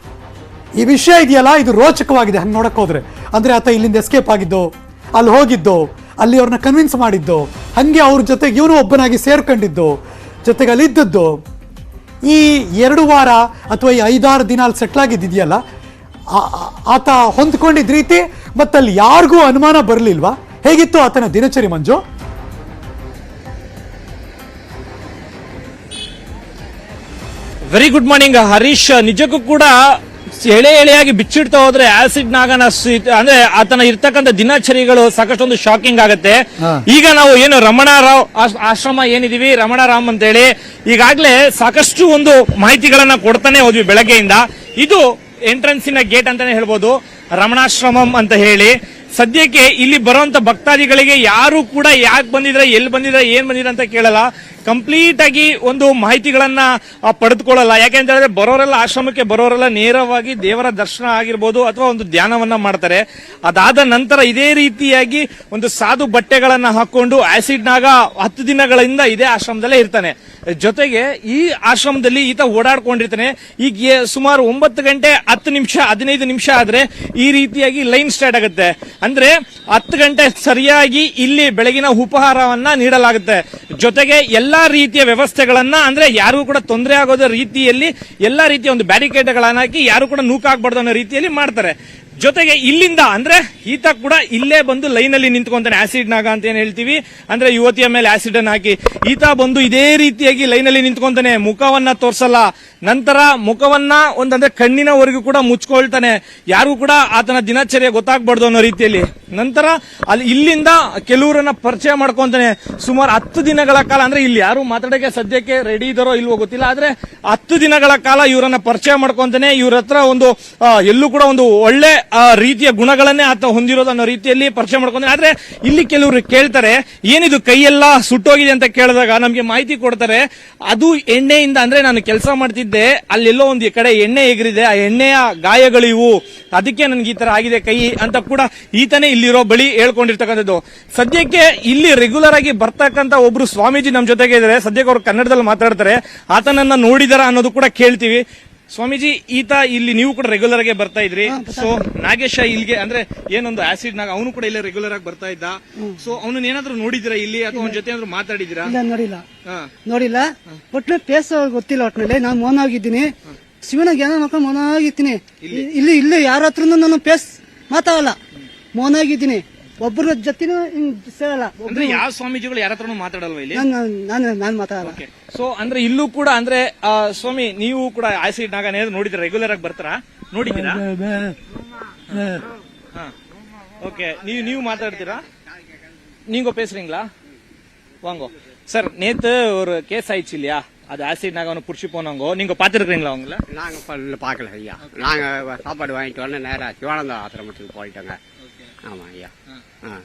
ಈ ವಿಷಯ ಇದೆಯಲ್ಲ, ಇದು ರೋಚಕವಾಗಿದೆ. ಹಂಗೆ ನೋಡಕ್ಕೆ ಹೋದ್ರೆ. ಅಂದ್ರೆ ಆತ ಇಲ್ಲಿಂದ ಎಸ್ಕೇಪ್ ಆಗಿದ್ದು, ಅಲ್ಲಿ ಹೋಗಿದ್ದು, ಅಲ್ಲಿ ಅವ್ರನ್ನ ಕನ್ವಿನ್ಸ್ ಮಾಡಿದ್ದು, ಹಾಗೆ ಅವ್ರ ಜೊತೆಗೆ ಇವನು ಒಬ್ಬನಾಗಿ ಸೇರ್ಕೊಂಡಿದ್ದು, ಜೊತೆಗೆ ಅಲ್ಲಿ ಇದ್ದದ್ದು. ಈ ಎರಡು ವಾರ ಅಥವಾ ಈ ಐದಾರು ದಿನ ಅಲ್ಲಿ ಸೆಟ್ಲ್ ಆಗಿದ್ದಿದೆಯಲ್ಲ, ಆ- ಆ- ಆತ ಹೊಂದ್ಕೊಂಡಿದ್ದ ರೀತಿ ಮತ್ತೆ ಅಲ್ಲಿ ಯಾರಿಗೂ ಅನುಮಾನ ಬರಲಿಲ್ವಾ? ಹೇಗಿತ್ತು ಆತನ ದಿನಚರಿ, Manju? Very good morning Harish ನಿಜಕ್ಕೂ ಕೂಡ ಎಳೆ ಎಳೆಯಾಗಿ ಬಿಚ್ಚಿಡ್ತಾ ಹೋದ್ರೆ ಆಸಿಡ್ ನಾಗನ ಅಂದ್ರೆ ಆತನ ಇರ್ತಕ್ಕಂಥ ದಿನಚರಿಗಳು ಸಾಕಷ್ಟು ಒಂದು ಶಾಕಿಂಗ್ ಆಗುತ್ತೆ ಈಗ ನಾವು ಏನು ರಮಣಾರಾವ್ ಆಶ್- ಆಶ್ರಮ ಏನಿದೀವಿ? ರಮಣಾರಾಮ್ ಅಂತ ಹೇಳಿ ಈಗಾಗ್ಲೇ ಸಾಕಷ್ಟು ಒಂದು ಮಾಹಿತಿಗಳನ್ನ ಕೊಡ್ತಾನೆ ಹೋದ್ವಿ ಬೆಳಗ್ಗೆಯಿಂದ. ಇದು ಎಂಟ್ರೆನ್ಸಿನ ಗೇಟ್ ಅಂತಾನೆ ಹೇಳ್ಬೋದು. ರಮಣಾಶ್ರಮಂ ಅಂತ ಹೇಳಿ. ಸದ್ಯಕ್ಕೆ ಇಲ್ಲಿ ಬರುವಂತ ಭಕ್ತಾದಿಗಳಿಗೆ ಯಾರು ಕೂಡ ಯಾಕೆ ಬಂದಿದ್ರೆ ಎಲ್ಲಿ ಬಂದಿದ್ರೆ ಏನ್ ಬಂದಿದ್ರೆ ಅಂತ ಕೇಳಲ್ಲ. ಕಂಪ್ಲೀಟ್ ಆಗಿ ಒಂದು ಮಾಹಿತಿಗಳನ್ನ ಪಡೆದುಕೊಳ್ಳಲ್ಲ. ಯಾಕೆ ಅಂತ ಹೇಳಿದ್ರೆ, ಬರೋರೆಲ್ಲ ಆಶ್ರಮಕ್ಕೆ ಬರೋರೆಲ್ಲ ನೇರವಾಗಿ ದೇವರ ದರ್ಶನ ಆಗಿರ್ಬೋದು ಅಥವಾ ಒಂದು ಧ್ಯಾನವನ್ನ ಮಾಡ್ತಾರೆ. ಅದಾದ ನಂತರ ಇದೇ ರೀತಿಯಾಗಿ ಒಂದು ಸಾಧು ಬಟ್ಟೆಗಳನ್ನ ಹಾಕೊಂಡು ಆಸಿಡ್ನಾಗ ಹತ್ತು ದಿನಗಳಿಂದ ಇದೇ ಆಶ್ರಮದಲ್ಲೇ ಇರ್ತಾನೆ. ಜೊತೆಗೆ ಈ ಆಶ್ರಮದಲ್ಲಿ ಈತ ಓಡಾಡ್ಕೊಂಡಿರ್ತಾನೆ. ಈಗ ಸುಮಾರು ಒಂಬತ್ತು ಗಂಟೆ ಹತ್ತು ನಿಮಿಷ, ಹದಿನೈದು ನಿಮಿಷ ಆದ್ರೆ ಈ ರೀತಿಯಾಗಿ ಲೈನ್ ಸ್ಟಾರ್ಟ್ ಆಗುತ್ತೆ. ಅಂದ್ರೆ ಹತ್ತು ಗಂಟೆ ಸರಿಯಾಗಿ ಇಲ್ಲಿ ಬೆಳಗಿನ ಉಪಹಾರವನ್ನ ನೀಡಲಾಗುತ್ತೆ. ಜೊತೆಗೆ ಎಲ್ಲ ಎಲ್ಲಾ ರೀತಿಯ ವ್ಯವಸ್ಥೆಗಳನ್ನ, ಅಂದ್ರೆ ಯಾರಿಗೂ ಕೂಡ ತೊಂದರೆ ಆಗೋದ ರೀತಿಯಲ್ಲಿ, ಎಲ್ಲಾ ರೀತಿಯ ಒಂದು ಬ್ಯಾರಿಕೇಡ್ಗಳನ್ನ ಹಾಕಿ ಯಾರು ಕೂಡ ನೂಕಾಗ್ಬಾರ್ದು ಅನ್ನೋ ರೀತಿಯಲ್ಲಿ ಮಾಡ್ತಾರೆ. ಜೊತೆಗೆ ಇಲ್ಲಿಂದ, ಅಂದ್ರೆ ಈತ ಕೂಡ ಇಲ್ಲೇ ಬಂದು ಲೈನ್ ಅಲ್ಲಿ ನಿಂತ್ಕೊಂತಾನೆ, ಆಸಿಡ್ ನಾಗ ಅಂತ ಏನ್ ಹೇಳ್ತೀವಿ, ಅಂದ್ರೆ ಯುವತಿಯ ಮೇಲೆ ಆಸಿಡ್ ಅನ್ನ ಹಾಕಿ, ಈತ ಬಂದು ಇದೇ ರೀತಿಯಾಗಿ ಲೈನ್ ಅಲ್ಲಿ ನಿಂತ್ಕೊಂತಾನೆ, ಮುಖವನ್ನ ತೋರ್ಸಲ್ಲ ನಂತರ ಮುಖವನ್ನ ಒಂದಂದ್ರೆ ಕಣ್ಣಿನವರೆಗೂ ಕೂಡ ಮುಚ್ಕೊಳ್ತಾನೆ. ಯಾರಿಗೂ ಕೂಡ ಆತನ ದಿನಚರ್ಯ ಗೊತ್ತಾಗ್ಬಾರ್ದು ಅನ್ನೋ ರೀತಿಯಲ್ಲಿ. ನಂತರ ಅಲ್ಲಿ ಇಲ್ಲಿಂದ ಕೆಲವರನ್ನ ಪರಿಚಯ ಮಾಡ್ಕೊಂತಾನೆ. ಸುಮಾರು ಹತ್ತು ದಿನಗಳ ಕಾಲ, ಅಂದ್ರೆ ಇಲ್ಲಿ ಯಾರು ಮಾತಾಡಕ್ಕೆ ಸದ್ಯಕ್ಕೆ ರೆಡಿ ಇದಾರೋ ಇಲ್ವೋ ಗೊತ್ತಿಲ್ಲ, ಆದ್ರೆ ಹತ್ತು ದಿನಗಳ ಕಾಲ ಇವರನ್ನ ಪರಿಚಯ ಮಾಡ್ಕೊಂತಾನೆ. ಇವ್ರ ಹತ್ರ ಒಂದು ಎಲ್ಲೂ ಕೂಡ ಒಂದು ಒಳ್ಳೆ ರೀತಿಯ ಗುಣಗಳನ್ನೇ ಆತ ಹೊಂದಿರೋದು ಅನ್ನೋ ರೀತಿಯಲ್ಲಿ ಪರಿಚಯ ಮಾಡ್ಕೊಂತಾನೆ. ಆದ್ರೆ ಇಲ್ಲಿ ಕೆಲವರು ಕೇಳ್ತಾರೆ, ಏನಿದು ಕೈಯೆಲ್ಲ ಸುಟ್ಟೋಗಿದೆ ಅಂತ ಕೇಳಿದಾಗ ನಮ್ಗೆ ಮಾಹಿತಿ ಕೊಡ್ತಾರೆ. ಅದು ಎಣ್ಣೆಯಿಂದ, ಅಂದ್ರೆ ನಾನು ಕೆಲಸ ಮಾಡ್ತಿದ್ದೆ ಅಲ್ಲೆಲ್ಲೋ ಒಂದು ಕಡೆ ಎಣ್ಣೆ ಎಗರಿದೆ, ಆ ಎಣ್ಣೆಯ ಗಾಯಗಳು ಇವು ಅದಕ್ಕೆ ನನ್ಗೆ ಈ ತರ ಆಗಿದೆ ಕೈ ಅಂತ ಕೂಡ ಈತನೇ ಇಲ್ಲಿರೋ ಬಳಿ ಹೇಳ್ಕೊಂಡಿರ್ತಕ್ಕಂಥದ್ದು. ಸದ್ಯಕ್ಕೆ ಇಲ್ಲಿ ರೆಗ್ಯುಲರ್ ಆಗಿ ಬರ್ತಕ್ಕಂತ ಒಬ್ರು ಸ್ವಾಮೀಜಿ ನಮ್ಮ ಜೊತೆಗೆ ಇದ್ದಾರೆ ಸದ್ಯಕ್ಕೆ ಅವರು ಕನ್ನಡದಲ್ಲಿ ಮಾತಾಡ್ತಾರೆ. ಆತನನ್ನ ನೋಡಿದಾರ ಅನ್ನೋದು ಕೂಡ ಕೇಳ್ತೀವಿ. ಸ್ವಾಮೀಜಿ ಈತ ಇಲ್ಲಿ ನೀವು ಕೂಡ ರೆಗ್ಯುಲರ್ ಆಗಿ ಬರ್ತಾ ಇದ್ರಿ. ಸೊ ನಾಗೇಶ ಇಲ್ಲಿಗೆ ಅಂದ್ರೆ ಏನೊಂದು ಆಸಿಡ್ ನಾಗ ಅವನು ಕೂಡ ಇಲ್ಲೇ ರೆಗ್ಯುಲರ್ ಆಗಿ ಬರ್ತಾ ಇದ್ದ. ಸೊ ಅವನನ್ನ ಏನಾದ್ರು ನೋಡಿದಿರಾ ಇಲ್ಲಿ ಅಥವಾ ಅವನ ಜೊತೆ ಏನಾದ್ರು ಮಾತಾಡಿದಿರಾ ಇಲ್ಲ ನೋಡಿಲ್ಲ. ನೋಡಿಲ್ಲ. ಒಟ್ನಲ್ಲಿ ಪ್ಲೇಸ್ ಗೊತ್ತಿಲ್ಲ ಒಟ್ನಲ್ಲಿ. ನಾನು ಮೌನ ಆಗಿದ್ದೀನಿ. ಶಿವನ ಏನೋ ಮಕ್ಕಳು ಮೌನ ಆಗಿರ್ತೀನಿ ಇಲ್ಲಿ. ಇಲ್ಲಿ ಯಾರ ಹತ್ರನು ನಾನು ಪೇಸ್ ಮಾತಾಡಲ್ಲ. ಮೌನ ಆಗಿದ್ದೀನಿ. ಒಬ್ಬರ ಜೊತೆನೂ ಹಿಂಗ್ ಸೇರಲ್ಲ ಅಂದ್ರೆ ಯಾವ ಸ್ವಾಮೀಜಿಗಳು ಯಾರ ಹತ್ರನೂ ಮಾತಾಡಲ್ವಾ ಇಲ್ಲಿ ನಾನು ನಾನು ನಾನು ಮಾತಾಡಲ್ಲ ಸೊ ಅಂದ್ರೆ ಇಲ್ಲೂ ಕೂಡ ಅಂದ್ರೆ ಆ, ಸ್ವಾಮಿ ನೀವು ಕೂಡ ಆಸಿಡ್ ನಾಗ ನೋಡಿದ್ರೆ ರೆಗ್ಯುಲರ್ ಆಗಿ ಬರ್ತಾರಾ ನೋಡಿದ್ದೀರಾ ஓகே நீ நீ மாத்தாடுறா நீங்க பேசுறீங்களா வாங்க சார் நேத்து ஒரு கேஸ் ஆயிடுச்சு இல்லையா அது ஆசிட் நாங்க அவனை புடிச்சு போனாங்க நீங்க பாத்துருக்கீங்களா அவங்கள நாங்கள் பல்ல பார்க்கல ஐயா நாங்கள் சாப்பாடு வாங்கிட்டு வந்து நேராக சிவானந்தா ஆசிரமத்துக்கு போயிட்டோங்க ஆமாம் ஐயா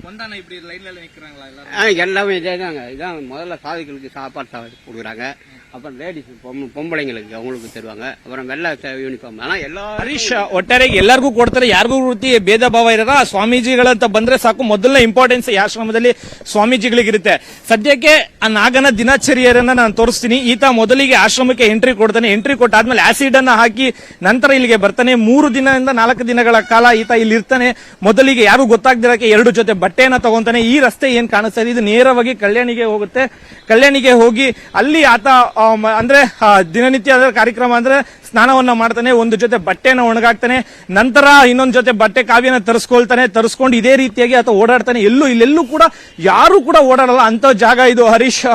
வந்தானே இப்படி லைன்ல நிக்கிறாங்களா எல்லாரும்? எல்லாமே இதே தாங்க. இதான் முதல்ல சாதிகளுக்கு சாப்பாடு சாப்பாடு கொடுக்குறாங்க. அப்புறம் லேடிஸ் பொம் பொம்பளைங்களுக்கு அவங்களுக்கு தருவாங்க அப்புறம் வெள்ளை யூனிஃபார்ம் ஆனால் எல்லா ಹರೀಶ್ ಒಟ್ಟಾರೆ ಎಲ್ಲರಿಗೂ ಕೊಡ್ತಾರೆ ಯಾರಿಗೂ ರೀತಿ ಭೇದ ಭಾವ ಇರಲ್ಲ ಸ್ವಾಮೀಜಿಗಳಂತ ಬಂದ್ರೆ ಸಾಕು ಮೊದಲನೇ ಇಂಪಾರ್ಟೆನ್ಸ್ ಈ ಆಶ್ರಮದಲ್ಲಿ ಸ್ವಾಮೀಜಿಗಳಿಗಿರುತ್ತೆ ಸದ್ಯಕ್ಕೆ ಆ ನಾಗನ ದಿನಚರ್ಯರನ್ನ ನಾನು ತೋರಿಸ್ತೀನಿ ಈತ ಮೊದಲಿಗೆ ಆಶ್ರಮಕ್ಕೆ ಎಂಟ್ರಿ ಕೊಡ್ತಾನೆ ಎಂಟ್ರಿ ಕೊಟ್ಟಾದ್ಮೇಲೆ ಆಸಿಡ್ ಅನ್ನ ಹಾಕಿ ನಂತರ ಇಲ್ಲಿಗೆ ಬರ್ತಾನೆ ಮೂರು ದಿನದಿಂದ ನಾಲ್ಕು ದಿನಗಳ ಕಾಲ ಈತ ಇಲ್ಲಿ ಇರ್ತಾನೆ ಮೊದಲಿಗೆ ಯಾರು ಗೊತ್ತಾಗ್ದಿರಕ್ಕೆ ಎರಡು ಜೊತೆ ಬಟ್ಟೆಯನ್ನ ತಗೊಂತಾನೆ ಈ ರಸ್ತೆ ಏನ್ ಕಾಣಿಸ್ತಾ ಇದೆ ಇದು ನೇರವಾಗಿ ಕಲ್ಯಾಣಿಗೆ ಹೋಗುತ್ತೆ ಕಲ್ಯಾಣಿಗೆ ಹೋಗಿ ಅಲ್ಲಿ ಆತ ಅಂದ್ರೆ ದಿನನಿತ್ಯ ದಿನನಿತ್ಯದ ಕಾರ್ಯಕ್ರಮ ಅಂದ್ರೆ ಸ್ನಾನವನ್ನ ಮಾಡ್ತಾನೆ ಒಂದು ಜೊತೆ ಬಟ್ಟೆನ ಒಣಗಾಕ್ತಾನೆ ನಂತರ ಇನ್ನೊಂದು ಜೊತೆ ಬಟ್ಟೆ ಕಾವ್ಯನ ತರಿಸ್ಕೊಳ್ತಾನೆ ತರಿಸ್ಕೊಂಡು ಇದೇ ರೀತಿಯಾಗಿ ಅಥವಾ ಓಡಾಡ್ತಾನೆ. ಎಲ್ಲೂ ಇಲ್ಲೆಲ್ಲೂ ಕೂಡ ಯಾರು ಕೂಡ ಓಡಾಡಲ್ಲ. ಅಂತ ಜಾಗ ಇದು ಹರೀಶ್.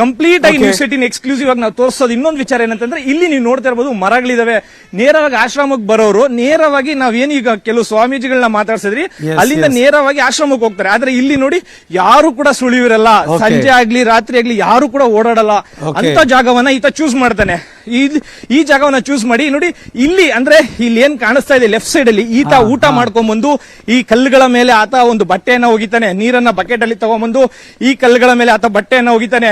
ಕಂಪ್ಲೀಟ್ ಆಗಿ ನ್ಯೂಸ್ ಸಿಟಿನ ಎಕ್ಸ್ಕ್ಲೂಸಿವ್ ಆಗಿ ನಾವು ತೋರಿಸೋದು. ಇನ್ನೊಂದು ವಿಚಾರ ಏನಂತಂದ್ರೆ ಇಲ್ಲಿ ನೀವು ನೋಡ್ತಾ ಇರಬಹುದು ಮರಗಳಿದಾವೆ. ನೇರವಾಗಿ ಆಶ್ರಮಕ್ಕೆ ಬರೋರು ನೇರವಾಗಿ ನಾವೇನೀಗ ಕೆಲವು ಸ್ವಾಮೀಜಿಗಳನ್ನ ಮಾತಾಡ್ಸಿದ್ರಿ ಅಲ್ಲಿಂದ ನೇರವಾಗಿ ಆಶ್ರಮಕ್ಕೆ ಹೋಗ್ತಾರೆ. ಆದ್ರೆ ಇಲ್ಲಿ ನೋಡಿ ಯಾರು ಕೂಡ ಸುಳಿವಿರಲ್ಲ. ಸಂಜೆ ಆಗ್ಲಿ ರಾತ್ರಿ ಆಗ್ಲಿ ಯಾರು ಕೂಡ ಓಡಾಡಲ್ಲ. ಅಂತ ಅಂತ ಜಾಗವನ್ನ ಈತ ಚೂಸ್ ಮಾಡ್ತಾನೆ. ಈ- ಈ ಜಾಗವನ್ನ ಚೂಸ್ ಮಾಡಿ ನೋಡಿ ಇಲ್ಲಿ ಅಂದ್ರೆ ಇಲ್ಲಿ ಏನ್ ಕಾಣಿಸ್ತಾ ಇದೆ ಲೆಫ್ಟ್ ಸೈಡ್ ಅಲ್ಲಿ ಈತ ಊಟ ಮಾಡ್ಕೊಂಡ್ಬಂದು ಈ ಕಲ್ಲುಗಳ ಮೇಲೆ ಆತ ಒಂದು ಬಟ್ಟೆಯನ್ನ ಹೋಗಿತಾನೆ ನೀರನ್ನ ಬಕೆಟ್ ಅಲ್ಲಿ ತಗೊಂಡ್ಬಂದು ಈ ಕಲ್ಲುಗಳ ಮೇಲೆ ಆತ ಬಟ್ಟೆಯನ್ನ ಒಗಿತಾನೆ.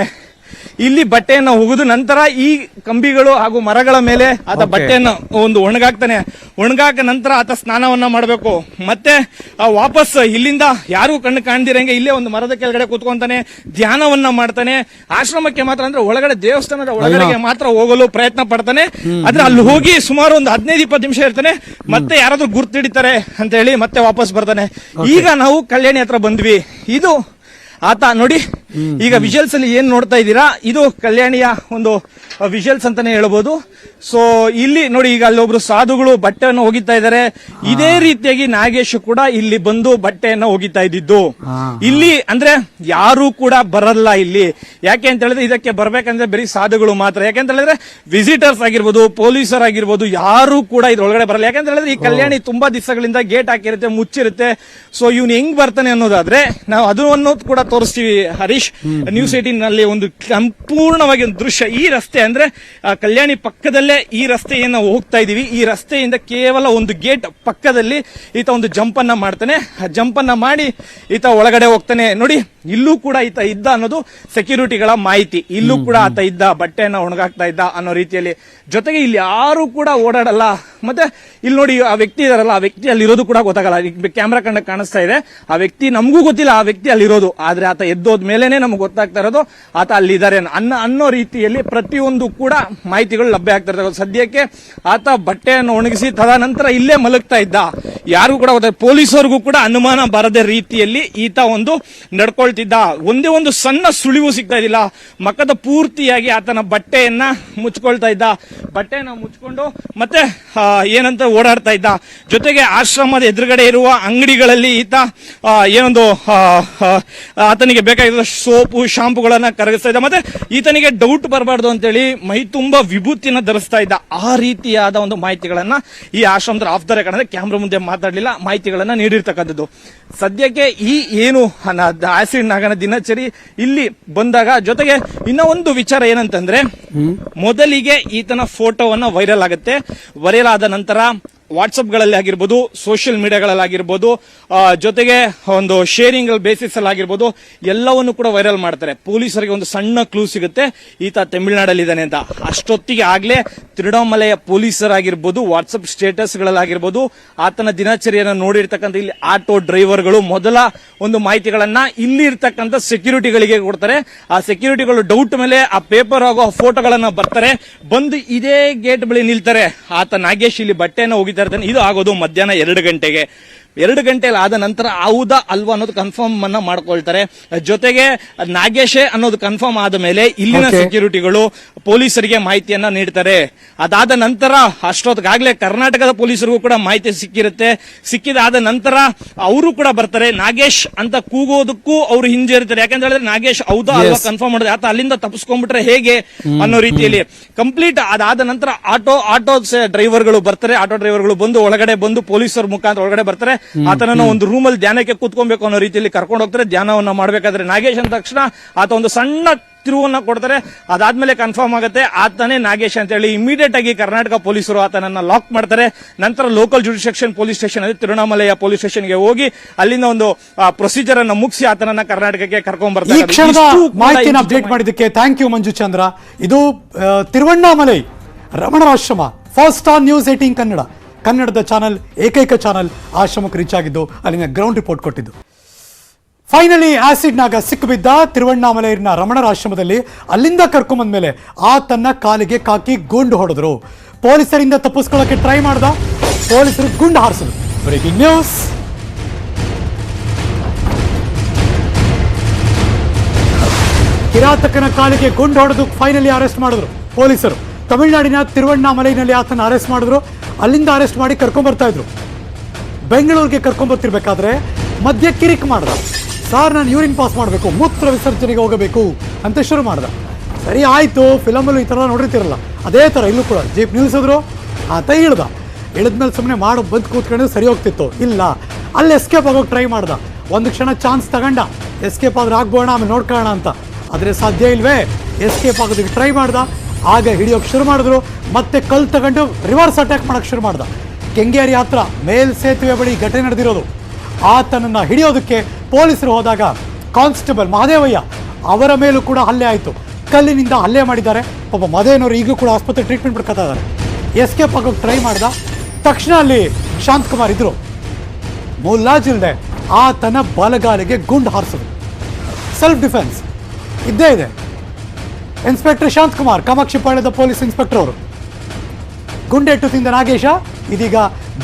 ಇಲ್ಲಿ ಬಟ್ಟೆಯನ್ನು ಒಗೆದು ನಂತರ ಈ ಕಂಬಿಗಳು ಹಾಗೂ ಮರಗಳ ಮೇಲೆ ಆತ ಬಟ್ಟೆಯನ್ನು ಒಂದು ಒಣಗಾಕ್ತಾನೆ. ಒಣಗಾಕ ನಂತರ ಆತ ಸ್ನಾನವನ್ನ ಮಾಡಬೇಕು. ಮತ್ತೆ ಆ ವಾಪಸ್ ಇಲ್ಲಿಂದ ಯಾರು ಕಣ್ಣು ಕಾಣ್ದಿರಂಗೆ ಇಲ್ಲೇ ಒಂದು ಮರದ ಕೆಳಗಡೆ ಕೂತ್ಕೊಂತಾನೆ ಧ್ಯಾನವನ್ನ ಮಾಡ್ತಾನೆ. ಆಶ್ರಮಕ್ಕೆ ಮಾತ್ರ ಅಂದ್ರೆ ಒಳಗಡೆ ದೇವಸ್ಥಾನದ ಒಳಗಡೆಗೆ ಮಾತ್ರ ಹೋಗಲು ಪ್ರಯತ್ನ ಪಡ್ತಾನೆ. ಆದ್ರೆ ಅಲ್ಲಿ ಹೋಗಿ ಸುಮಾರು ಒಂದು ಹದಿನೈದು ಇಪ್ಪತ್ತು ನಿಮಿಷ ಇರ್ತಾನೆ. ಮತ್ತೆ ಯಾರಾದ್ರೂ ಗುರ್ತಿಡಿತಾರೆ ಅಂತ ಹೇಳಿ ಮತ್ತೆ ವಾಪಸ್ ಬರ್ತಾನೆ. ಈಗ ನಾವು ಕಲ್ಯಾಣಿ ಹತ್ರ ಬಂದ್ವಿ. ಇದು ಆತ ನೋಡಿ ಈಗ ವಿಜುವಲ್ಸ್ ಅಲ್ಲಿ ಏನ್ ನೋಡ್ತಾ ಇದ್ದೀರಾ? ಇದು ಕಲ್ಯಾಣಿಯ ಒಂದು ವಿಜುವಲ್ಸ್ ಅಂತಾನೆ ಹೇಳ್ಬೋದು. ಸೊ ಇಲ್ಲಿ ನೋಡಿ ಈಗ ಅಲ್ಲೊಬ್ರು ಸಾಧುಗಳು ಬಟ್ಟೆಯನ್ನು ಒಗಿತಾ ಇದ್ದಾರೆ. ಇದೇ ರೀತಿಯಾಗಿ ನಾಗೇಶ್ ಕೂಡ ಇಲ್ಲಿ ಬಂದು ಬಟ್ಟೆಯನ್ನು ಒಗಿತಾ ಇದ್ದಿದ್ದು. ಇಲ್ಲಿ ಅಂದ್ರೆ ಯಾರು ಕೂಡ ಬರಲ್ಲ ಇಲ್ಲಿ. ಯಾಕೆ ಅಂತ ಹೇಳಿದ್ರೆ ಇದಕ್ಕೆ ಬರ್ಬೇಕಂದ್ರೆ ಬರೀ ಸಾಧುಗಳು ಮಾತ್ರ. ಯಾಕೆ ಅಂತ ಹೇಳಿದ್ರೆ ವಿಸಿಟರ್ಸ್ ಆಗಿರ್ಬೋದು ಪೊಲೀಸರ್ ಆಗಿರ್ಬೋದು ಯಾರು ಕೂಡ ಇದ್ರೊಳಗಡೆ ಬರಲ್ಲ. ಯಾಕಂತ ಹೇಳಿದ್ರೆ ಈ ಕಲ್ಯಾಣಿ ತುಂಬಾ ದಿವಸಗಳಿಂದ ಗೇಟ್ ಹಾಕಿರುತ್ತೆ ಮುಚ್ಚಿರುತ್ತೆ. ಸೊ ಇವ್ನು ಹೆಂಗ್ ಬರ್ತಾನೆ ಅನ್ನೋದಾದ್ರೆ ನಾವು ಅದನ್ನು ಕೂಡ ತೋರಿಸ್ತೀವಿ, ಹರೀಶ್. ನ್ಯೂಸ್ ಏಟೀನ್ನಲ್ಲಿ ಒಂದು ಸಂಪೂರ್ಣವಾಗಿ ಒಂದು ದೃಶ್ಯ. ಈ ರಸ್ತೆ ಅಂದ್ರೆ ಕಲ್ಯಾಣಿ ಪಕ್ಕದಲ್ಲೇ ಈ ರಸ್ತೆಯನ್ನ ಹೋಗ್ತಾ ಇದೀವಿ. ಈ ರಸ್ತೆಯಿಂದ ಕೇವಲ ಒಂದು ಗೇಟ್ ಪಕ್ಕದಲ್ಲಿ ಈತ ಒಂದು ಜಂಪ್ ಅನ್ನ ಮಾಡ್ತಾನೆ. ಜಂಪ್ ಅನ್ನ ಮಾಡಿ ಈತ ಒಳಗಡೆ ಹೋಗ್ತಾನೆ. ನೋಡಿ, ಇಲ್ಲೂ ಕೂಡ ಈತ ಇದ್ದ ಅನ್ನೋದು ಸೆಕ್ಯೂರಿಟಿಗಳ ಮಾಹಿತಿ. ಇಲ್ಲೂ ಕೂಡ ಆತ ಇದ್ದ, ಬಟ್ಟೆಯನ್ನ ಒಣಗಾಕ್ತಾ ಇದ್ದ ಅನ್ನೋ ರೀತಿಯಲ್ಲಿ. ಜೊತೆಗೆ ಇಲ್ಲಿ ಯಾರು ಕೂಡ ಓಡಾಡಲ್ಲ. ಮತ್ತೆ ಇಲ್ಲಿ ನೋಡಿ ಆ ವ್ಯಕ್ತಿ ಇದಾರಲ್ಲ, ಆ ವ್ಯಕ್ತಿ ಅಲ್ಲಿರೋದು ಕೂಡ ಗೊತ್ತಾಗಲ್ಲ. ಕ್ಯಾಮ್ರಾ ಕಂಡ ಕಾಣಿಸ್ತಾ ಇದೆ. ಆ ವ್ಯಕ್ತಿ ನಮಗೂ ಗೊತ್ತಿಲ್ಲ, ಆ ವ್ಯಕ್ತಿ ಅಲ್ಲಿರೋದು. ಆದ್ರೆ ಆತ ಎದ್ದೋದ್ ಮೇಲೆನೆ ನಮ್ಗೆ ಗೊತ್ತಾಗ್ತಾ ಇರೋದು, ಆತ ಅಲ್ಲಿದ್ದಾರೆ ಅನ್ನ ಅನ್ನೋ ರೀತಿಯಲ್ಲಿ ಪ್ರತಿಯೊಂದು ಕೂಡ ಮಾಹಿತಿಗಳು ಲಭ್ಯ ಆಗ್ತಾ ಇರ್ತವೆ. ಸದ್ಯಕ್ಕೆ ಆತ ಬಟ್ಟೆಯನ್ನು ಒಣಗಿಸಿ ತದನಂತರ ಇಲ್ಲೇ ಮಲಗ್ತಾ ಇದ್ದ. ಯಾರಿಗೂ ಕೂಡ ಗೊತ್ತಾಗ ಪೊಲೀಸರಿಗೂ ಕೂಡ ಅನುಮಾನ ಬರದ ರೀತಿಯಲ್ಲಿ ಈತ ಒಂದು ನಡ್ಕೊಳ್ತಿದ್ದ. ಒಂದೇ ಒಂದು ಸಣ್ಣ ಸುಳಿವು ಸಿಗ್ತಾ ಇದ್ದಿಲ್ಲ. ಮಕ್ಕದ ಪೂರ್ತಿಯಾಗಿ ಆತನ ಬಟ್ಟೆಯನ್ನ ಮುಚ್ಕೊಳ್ತಾ ಇದ್ದ. ಬಟ್ಟೆಯನ್ನ ಮುಚ್ಕೊಂಡು ಮತ್ತೆ ಏನಂತ ಓಡಾಡ್ತಾ ಇದ್ದ. ಜೊತೆಗೆ ಆಶ್ರಮದ ಎದುರುಗಡೆ ಇರುವ ಅಂಗಡಿಗಳಲ್ಲಿ ಈತ ಏನೊಂದು ಆತನಿಗೆ ಬೇಕಾಗಿರುವ ಸೋಪು ಶಾಂಪುಗಳನ್ನ ಕರಗಿಸ್ತಾ ಇದ್ದ. ಮತ್ತೆ ಈತನಿಗೆ ಡೌಟ್ ಬರಬಾರ್ದು ಅಂತೇಳಿ ಮೈ ತುಂಬಾ ವಿಭೂತಿಯನ್ನ ಧರಿಸ್ತಾ ಇದ್ದ. ಆ ರೀತಿಯಾದ ಒಂದು ಮಾಹಿತಿಗಳನ್ನ ಈ ಆಶ್ರಮದ ಆಫ್ ದ ರೆಕಾರ್ಡ್ ಅಂದ್ರೆ ಕ್ಯಾಮ್ರಾ ಮುಂದೆ ಮಾತಾಡಲಿಲ್ಲ. ಮಾಹಿತಿಗಳನ್ನ ನೀಡಿರ್ತಕ್ಕಂಥದ್ದು. ಸದ್ಯಕ್ಕೆ ಈ ಏನು ಆಸಿಡ್ ನಾಗನ ದಿನಚರಿ ಇಲ್ಲಿ ಬಂದಾಗ ಜೊತೆಗೆ ಇನ್ನ ಒಂದು ವಿಚಾರ ಏನಂತಂದ್ರೆ ಮೊದಲಿಗೆ ಈತನ ಫೋಟೋವನ್ನ ವೈರಲ್ ಆಗುತ್ತೆ. ವೈರಲ್ ಆದ ನಂತರ ವಾಟ್ಸಪ್ಗಳಲ್ಲಿ ಆಗಿರ್ಬೋದು, ಸೋಷಿಯಲ್ ಮೀಡಿಯಾಗಳಲ್ಲಿ ಆಗಿರ್ಬೋದು ಜೊತೆಗೆ ಒಂದು ಶೇರಿಂಗ್ ಬೇಸಿಸ್ ಅಲ್ಲಿ ಆಗಿರ್ಬೋದು, ಎಲ್ಲವನ್ನು ಕೂಡ ವೈರಲ್ ಮಾಡ್ತಾರೆ. ಪೊಲೀಸರಿಗೆ ಒಂದು ಸಣ್ಣ ಕ್ಲೂ ಸಿಗುತ್ತೆ, ಈತ ತಮಿಳುನಾಡಲ್ಲಿ ಇದ್ದಾನೆ ಅಂತ. ಅಷ್ಟೊತ್ತಿಗೆ ಆಗ್ಲೇ ತಿರುವಣ್ಣಾಮಲೆಯ ಪೊಲೀಸರಾಗಿರ್ಬೋದು, ವಾಟ್ಸಪ್ ಸ್ಟೇಟಸ್ ಗಳಲ್ಲಾಗಿರ್ಬೋದು ಆತನ ದಿನಚರಿಯನ್ನು ನೋಡಿರ್ತಕ್ಕಂಥ ಇಲ್ಲಿ ಆಟೋ ಡ್ರೈವರ್ಗಳು ಮೊದಲ ಒಂದು ಮಾಹಿತಿಗಳನ್ನ ಇಲ್ಲಿ ಇರ್ತಕ್ಕಂಥ ಸೆಕ್ಯೂರಿಟಿಗಳಿಗೆ ಕೊಡ್ತಾರೆ. ಆ ಸೆಕ್ಯೂರಿಟಿಗಳು ಡೌಟ್ ಮೇಲೆ ಆ ಪೇಪರ್ ಆಗೋ ಫೋಟೋಗಳನ್ನ ಬರ್ತಾರೆ. ಬಂದು ಇದೇ ಗೇಟ್ ಬಳಿ ನಿಲ್ತಾರೆ. ಆತ ನಾಗೇಶ್ ಇಲ್ಲಿ ಬಟ್ಟೆನ ಹೋಗಿತಾ ಇರ್ತಾನೆ ಇದು ಆಗೋದು ಮಧ್ಯಾಹ್ನ ಎರಡು ಗಂಟೆಗೆ. ಎರಡು ಗಂಟೆಯಲ್ಲಿ ಆದ ನಂತರ ಹೌದಾ ಅಲ್ವಾ ಅನ್ನೋದು ಕನ್ಫರ್ಮ್ ಅನ್ನ ಮಾಡ್ಕೊಳ್ತಾರೆ. ಜೊತೆಗೆ ನಾಗೇಶೇ ಅನ್ನೋದು ಕನ್ಫರ್ಮ್ ಆದ ಮೇಲೆ ಇಲ್ಲಿನ. ಸೆಕ್ಯೂರಿಟಿಗಳು ಪೊಲೀಸರಿಗೆ ಮಾಹಿತಿಯನ್ನ ನೀಡ್ತಾರೆ. ಅದಾದ ನಂತರ ಅಷ್ಟೊತ್ತಿಗಾಗಲೇ ಕರ್ನಾಟಕದ ಪೊಲೀಸರಿಗೂ ಕೂಡ ಮಾಹಿತಿ ಸಿಕ್ಕಿರುತ್ತೆ. ಸಿಕ್ಕಿದಾದ ನಂತರ ಅವರು ಕೂಡ ಬರ್ತಾರೆ. ನಾಗೇಶ್ ಅಂತ ಕೂಗೋದಕ್ಕೂ ಅವರು ಹಿಂಜರಿತಾರೆ. ಯಾಕಂತ ಹೇಳಿದ್ರೆ ನಾಗೇಶ್ ಹೌದಾ ಅಲ್ವಾ ಕನ್ಫರ್ಮ್ ಮಾಡಿದ್ರೆ ಆತ ಅಲ್ಲಿಂದ ತಪ್ಪಿಸ್ಕೊಂಡ್ಬಿಟ್ರೆ ಹೇಗೆ ಅನ್ನೋ ರೀತಿಯಲ್ಲಿ. ಕಂಪ್ಲೀಟ್ ಅದಾದ ನಂತರ ಆಟೋ ಆಟೋ ಡ್ರೈವರ್ಗಳು ಬರ್ತಾರೆ. ಆಟೋ ಡ್ರೈವರ್ಗಳು ಬಂದು ಒಳಗಡೆ ಬಂದು ಪೊಲೀಸರ ಮುಖಾಂತರ ಒಳಗಡೆ ಬರ್ತಾರೆ. ಆತನನ್ನ ಒಂದು ರೂಮಲ್ಲಿ ಧ್ಯಾನಕ್ಕೆ ಕೂತ್ಕೊಬೇಕು ಅನ್ನೋ ರೀತಿಯಲ್ಲಿ ಕರ್ಕೊಂಡು ಹೋಗ್ತಾರೆ ಧ್ಯಾನವನ್ನ ಮಾಡ್ಬೇಕಾದ್ರೆ ನಾಗೇಶ್ ಅಂದ ತಕ್ಷಣ ಆತ ಒಂದು ಸಣ್ಣ ತಿರುವನ್ನ ಕೊಡ್ತಾರೆ. ಅದಾದ್ಮೇಲೆ ಕನ್ಫರ್ಮ್ ಆಗುತ್ತೆ ಆತನೇ ನಾಗೇಶ್ ಅಂತ ಹೇಳಿ ಇಮಿಡಿಯೇಟ್ ಆಗಿ ಕರ್ನಾಟಕ ಪೊಲೀಸರು ಆತನನ್ನ ಲಾಕ್ ಮಾಡ್ತಾರೆ. ನಂತರ ಲೋಕಲ್ ಜುಡಿಸೆಕ್ಷನ್ ಪೊಲೀಸ್ ಸ್ಟೇಷನ್ ಅಲ್ಲಿ ತಿರುವಣ್ಣಾಮಲೆಯ ಪೊಲೀಸ್ ಸ್ಟೇಷನ್ಗೆ ಹೋಗಿ ಅಲ್ಲಿಂದ ಒಂದು ಪ್ರೊಸೀಜರ್ ಅನ್ನ ಮುಗಿಸಿ ಆತನನ್ನ ಕರ್ನಾಟಕಕ್ಕೆ ಕರ್ಕೊಂಡ್ ಬರ್ತಾರೆ. ಅಪ್ಡೇಟ್ ಮಾಡಿದ್ದಕ್ಕೆ ಥ್ಯಾಂಕ್ ಯು ಮಂಜು ಚಂದ್ರ ಇದು Tiruvannamalai ರಮಣರಾಶ್ರಮ first on news eighteen Kannada. ಕನ್ನಡದ ಚಾನಲ್, ಏಕೈಕ ಚಾನಲ್ ಆಶ್ರಮಕ್ಕೆ ರೀಚ್ ಆಗಿದ್ದು ಅಲ್ಲಿನ ಗ್ರೌಂಡ್ ರಿಪೋರ್ಟ್ ಕೊಟ್ಟಿದ್ದು. ಫೈನಲಿ ಆಸಿಡ್ ನಾಗ ಸಿಕ್ಕಿಬಿದ್ದ ತಿರುವಣ್ಣಾಮಲೆಯರಿನ ರಮಣರ ಆಶ್ರಮದಲ್ಲಿ ಅಲ್ಲಿಂದ ಕರ್ಕೊಂಬಂದ ಮೇಲೆ ಆತನ್ನ ಕಾಲಿಗೆ ಕಾಕಿ ಗುಂಡು ಹೊಡೆದ್ರು. ಪೊಲೀಸರಿಂದ ತಪ್ಪಿಸ್ಕೊಳ್ಳೋಕೆ ಟ್ರೈ ಮಾಡ್ದ, ಪೊಲೀಸರು ಗುಂಡು ಹಾರಿಸಿದ್ರು. ಬ್ರೇಕಿಂಗ್ ನ್ಯೂಸ್ ಕಿರಾತಕನ ಕಾಲಿಗೆ ಗುಂಡು ಹೊಡೆದು ಫೈನಲಿ ಅರೆಸ್ಟ್ ಮಾಡಿದ್ರು ಪೊಲೀಸರು. ತಮಿಳುನಾಡಿನ ತಿರುವಣ್ಣಾಮಲೈನಲ್ಲಿ ಆತನ ಅರೆಸ್ಟ್ ಮಾಡಿದ್ರು. ಅಲ್ಲಿಂದ ಅರೆಸ್ಟ್ ಮಾಡಿ ಕರ್ಕೊಂಡ್ ಬರ್ತಾ ಇದ್ರು. ಬೆಂಗಳೂರಿಗೆ ಕರ್ಕೊಂಬರ್ತಿರ್ಬೇಕಾದ್ರೆ ಮಧ್ಯ ಕಿರಿಕ್ ಮಾಡ್ದ. ಸರ್ ನಾನು ಯೂರಿನ್ ಪಾಸ್ ಮಾಡಬೇಕು, ಮೂತ್ರ ವಿಸರ್ಜನೆಗೆ ಹೋಗಬೇಕು ಅಂತ ಶುರು ಮಾಡ್ದ. ಸರಿ ಆಯಿತು, ಫಿಲಮಲ್ಲೂ ಈ ಥರ ನೋಡಿರ್ತಿರಲ್ಲ. ಅದೇ ಥರ ಇಲ್ಲೂ ಕೂಡ. ಜೀಪ್ ನಿಲ್ಲಿಸಿದ್ರು ಆತ ಇಳ್ದ ಇಳಿದ್ಮೇಲೆ ಸುಮ್ಮನೆ ಮಾಡೋ, ಬಂದು ಕೂತ್ಕೊಂಡು ಸರಿ ಹೋಗ್ತಿತ್ತು. ಇಲ್ಲ, ಅಲ್ಲಿ ಎಸ್ಕೇಪ್ ಆಗೋಕೆ ಟ್ರೈ ಮಾಡ್ದ. ಒಂದು ಕ್ಷಣ ಚಾನ್ಸ್ ತಗೊಂಡ. ಎಸ್ಕೇಪ್ ಆದ್ರೆ ಆಗ್ಬೋಣ, ಆಮೇಲೆ ನೋಡ್ಕೋಣ ಅಂತ. ಆದರೆ ಸಾಧ್ಯ ಇಲ್ವೇ? ಎಸ್ಕೇಪ್ ಆಗೋದಕ್ಕೆ ಟ್ರೈ ಮಾಡ್ದ. ಆಗ ಹಿಡಿಯೋಕೆ ಶುರು ಮಾಡಿದ್ರು. ಮತ್ತೆ ಕಲ್ ತಗೊಂಡು ರಿವರ್ಸ್ ಅಟ್ಯಾಕ್ ಮಾಡಕ್ಕೆ ಶುರು ಮಾಡ್ದ. ಕೆಂಗೇರಿ ಹತ್ರ ಮೇಲ್ ಸೇತುವೆ ಬಳಿ ಘಟನೆ ನಡೆದಿರೋದು. ಆತನನ್ನು ಹಿಡಿಯೋದಕ್ಕೆ ಪೊಲೀಸರು ಹೋದಾಗ ಕಾನ್ಸ್ಟೇಬಲ್ ಮಹದೇವಯ್ಯ ಅವರ ಮೇಲೂ ಕೂಡ ಹಲ್ಲೆ ಆಯಿತು. ಕಲ್ಲಿನಿಂದ ಹಲ್ಲೆ ಮಾಡಿದ್ದಾರೆ. ಒಬ್ಬ ಮದೇನವರು ಈಗಲೂ ಕೂಡ ಆಸ್ಪತ್ರೆ ಟ್ರೀಟ್ಮೆಂಟ್ ಪಡ್ಕೊತಾ ಇದ್ದಾರೆ. ಎಸ್ಕೇಪ್ ಆಗೋಕೆ ಟ್ರೈ ಮಾಡ್ದ. ತಕ್ಷಣ ಅಲ್ಲಿ ಶಾಂತಕುಮಾರ್ ಇದ್ರು. ಮುಲ್ಲಾಜಿಲ್ದೆ ಆತನ ಬಲಗಾಲಿಗೆ ಗುಂಡು ಹಾರಿಸೋದು ಸೆಲ್ಫ್ ಡಿಫೆನ್ಸ್ ಇದ್ದೇ ಇದೆ. ಇನ್ಸ್ಪೆಕ್ಟರ್ ಶಾಂತ್ ಕುಮಾರ್ ಕಾಮಾಕ್ಷಿಪಾಳ್ಯದ ಪೊಲೀಸ್ ಇನ್ಸ್ಪೆಕ್ಟರ್ ಅವರು. ಗುಂಡೆಟ್ಟು ತಿಂದ ನಾಗೇಶ ಇದೀಗ